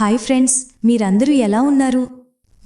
Hi friends మీరందరూ ఎలా ఉన్నారు?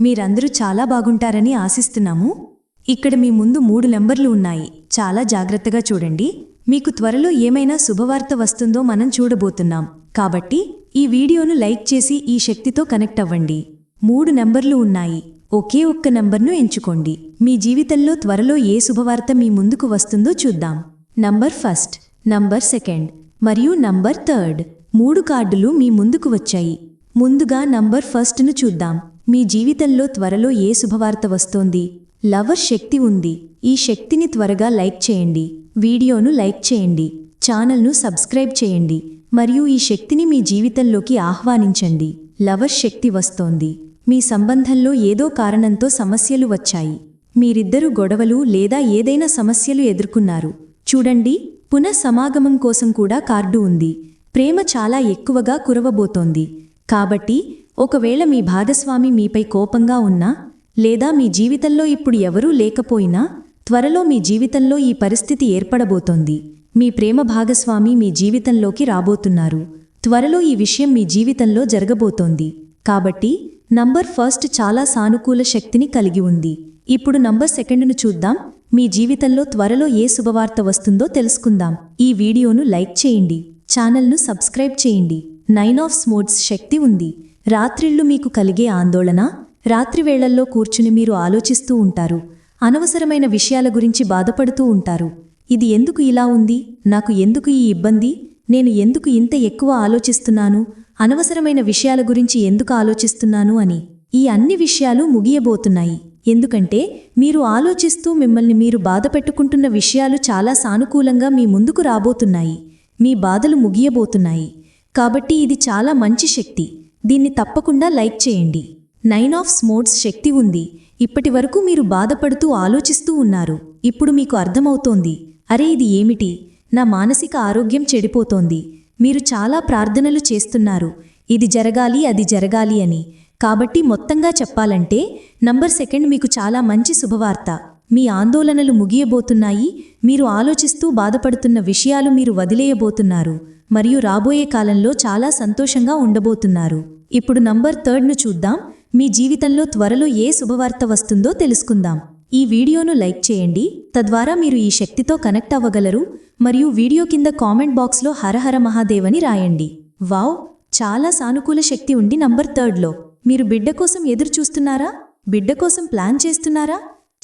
మీరందరూ చాలా బాగుంటారని ఆశిస్తున్నాము. ఇక్కడ మీ ముందు మూడు నెంబర్లు ఉన్నాయి. చాలా జాగ్రత్తగా చూడండి. మీకు త్వరలో ఏమైనా శుభవార్త వస్తుందో మనం చూడబోతున్నాం. కాబట్టి ఈ వీడియోను లైక్ చేసి ఈ శక్తితో కనెక్ట్ అవ్వండి. మూడు నెంబర్లు ఉన్నాయి. ఒకే ఒక్క నంబర్ను ఎంచుకోండి. మీ జీవితంలో త్వరలో ఏ శుభవార్త మీ ముందుకు వస్తుందో చూద్దాం. నంబర్ ఫస్ట్ నంబర్ సెకండ్ మరియు నంబర్ థర్డ్. మూడు కార్డులు మీ ముందుకు వచ్చాయి. ముందుగా నంబర్ ఫస్ట్ను చూద్దాం. మీ జీవితంలో త్వరలో ఏ శుభవార్త వస్తోంది? లవర్ శక్తి ఉంది. ఈ శక్తిని త్వరగా లైక్ చేయండి. వీడియోను లైక్ చేయండి. ఛానల్ను సబ్స్క్రైబ్ చేయండి. మరియు ఈ శక్తిని మీ జీవితంలోకి ఆహ్వానించండి. లవర్ శక్తి వస్తోంది. మీ సంబంధంలో ఏదో కారణంతో సమస్యలు వచ్చాయి. మీరిద్దరూ గొడవలు లేదా ఏదైనా సమస్యలు ఎదుర్కొన్నారు. చూడండి పునఃసమాగమం కోసం కూడా కార్డు ఉంది. ప్రేమ చాలా ఎక్కువగా కురవబోతోంది. కాబట్టి ఒకవేళ మీ భాగస్వామి మీపై కోపంగా ఉన్నా లేదా మీ జీవితంలో ఇప్పుడు ఎవరూ లేకపోయినా త్వరలో మీ జీవితంలో ఈ పరిస్థితి ఏర్పడబోతోంది. మీ ప్రేమ భాగస్వామి మీ జీవితంలోకి రాబోతున్నారు. త్వరలో ఈ విషయం మీ జీవితంలో జరగబోతోంది. కాబట్టి నంబర్ ఫస్ట్ చాలా సానుకూల శక్తిని కలిగి ఉంది. ఇప్పుడు నంబర్ సెకండ్ను చూద్దాం. మీ జీవితంలో త్వరలో ఏ శుభవార్త వస్తుందో తెలుసుకుందాం. ఈ వీడియోను లైక్ చేయండి. ఛానల్ను సబ్స్క్రైబ్ చేయండి. నైన్ ఆఫ్ స్మోడ్స్ శక్తి ఉంది. రాత్రిళ్ళు మీకు కలిగే ఆందోళన రాత్రివేళల్లో కూర్చుని మీరు ఆలోచిస్తూ ఉంటారు. అనవసరమైన విషయాల గురించి బాధపడుతూ ఉంటారు. ఇది ఎందుకు ఇలా ఉంది? నాకు ఎందుకు ఈ ఇబ్బంది? నేను ఎందుకు ఇంత ఎక్కువ ఆలోచిస్తున్నాను? అనవసరమైన విషయాల గురించి ఎందుకు ఆలోచిస్తున్నాను అని. ఈ అన్ని విషయాలు ముగియబోతున్నాయి. ఎందుకంటే మీరు ఆలోచిస్తూ మిమ్మల్ని మీరు బాధపెట్టుకుంటున్న విషయాలు చాలా సానుకూలంగా మీ ముందుకు రాబోతున్నాయి. మీ బాధలు ముగియబోతున్నాయి. కాబట్టి ఇది చాలా మంచి శక్తి. దీన్ని తప్పకుండా లైక్ చేయండి. నైన్ ఆఫ్ స్మోడ్స్ శక్తి ఉంది. ఇప్పటి వరకు మీరు బాధపడుతూ ఆలోచిస్తూ ఉన్నారు. ఇప్పుడు మీకు అర్థమవుతోంది. అరే ఇది ఏమిటి? నా మానసిక ఆరోగ్యం చెడిపోతోంది. మీరు చాలా ప్రార్థనలు చేస్తున్నారు. ఇది జరగాలి అది జరగాలి అని. కాబట్టి మొత్తంగా చెప్పాలంటే నంబర్ సెకండ్ మీకు చాలా మంచి శుభవార్త. మీ ఆందోళనలు ముగియబోతున్నాయి మీరు ఆలోచిస్తూ బాధపడుతున్న విషయాలు మీరు వదిలేయబోతున్నారు మరియు రాబోయే కాలంలో చాలా సంతోషంగా ఉండబోతున్నారు. ఇప్పుడు నంబర్ థర్డ్ను చూద్దాం. మీ జీవితంలో త్వరలో ఏ శుభవార్త వస్తుందో తెలుసుకుందాం. ఈ వీడియోను లైక్ చేయండి. తద్వారా మీరు ఈ శక్తితో కనెక్ట్ అవ్వగలరు మరియు వీడియో కింద కామెంట్ బాక్స్లో హరహర మహాదేవని రాయండి. వావ్! చాలా సానుకూల శక్తి ఉండి నంబర్ థర్డ్లో. మీరు బిడ్డ కోసం ఎదురు చూస్తున్నారా బిడ్డ కోసం ప్లాన్ చేస్తున్నారా?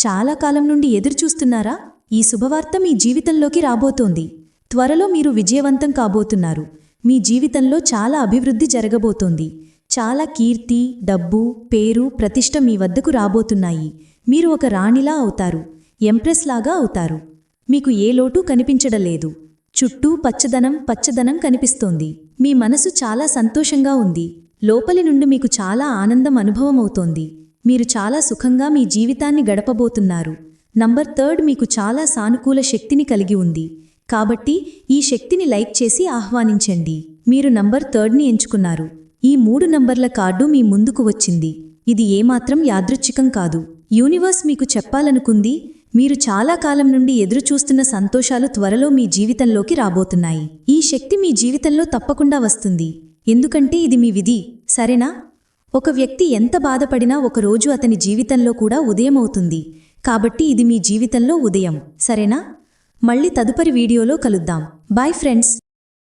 చాలా కాలం నుండి ఎదురుచూస్తున్నారా? ఈ శుభవార్త మీ జీవితంలోకి రాబోతోంది. త్వరలో మీరు విజయవంతం కాబోతున్నారు. మీ జీవితంలో చాలా అభివృద్ధి జరగబోతోంది. చాలా కీర్తి డబ్బు పేరు ప్రతిష్ట మీ వద్దకు రాబోతున్నాయి. మీరు ఒక రాణిలా అవుతారు. ఎంప్రెస్ లాగా అవుతారు. మీకు ఏ లోటు కనిపించడలేదు. చుట్టూ పచ్చదనం పచ్చదనం కనిపిస్తోంది. మీ మనసు చాలా సంతోషంగా ఉంది. లోపలి నుండి మీకు చాలా ఆనందం అనుభవమవుతోంది. మీరు చాలా సుఖంగా మీ జీవితాన్ని గడపబోతున్నారు. నంబర్ థర్డ్ మీకు చాలా సానుకూల శక్తిని కలిగి ఉంది. కాబట్టి ఈ శక్తిని లైక్ చేసి ఆహ్వానించండి. మీరు నంబర్ థర్డ్ని ఎంచుకున్నారు. ఈ మూడు నంబర్ల కార్డు మీ ముందుకు వచ్చింది. ఇది ఏమాత్రం యాదృచ్ఛికం కాదు. యూనివర్స్ మీకు చెప్పాలనుకుంది మీరు చాలా కాలం నుండి ఎదురుచూస్తున్న సంతోషాలు త్వరలో మీ జీవితంలోకి రాబోతున్నాయి. ఈ శక్తి మీ జీవితంలో తప్పకుండా వస్తుంది. ఎందుకంటే ఇది మీ విధి సరేనా? ఒక వ్యక్తి ఎంత బాధపడినా ఒకరోజు అతని జీవితంలో కూడా ఉదయం అవుతుంది కాబట్టి ఇది మీ జీవితంలో ఉదయం. సరేనా? మళ్ళీ తదుపరి వీడియోలో కలుద్దాం. Bye friends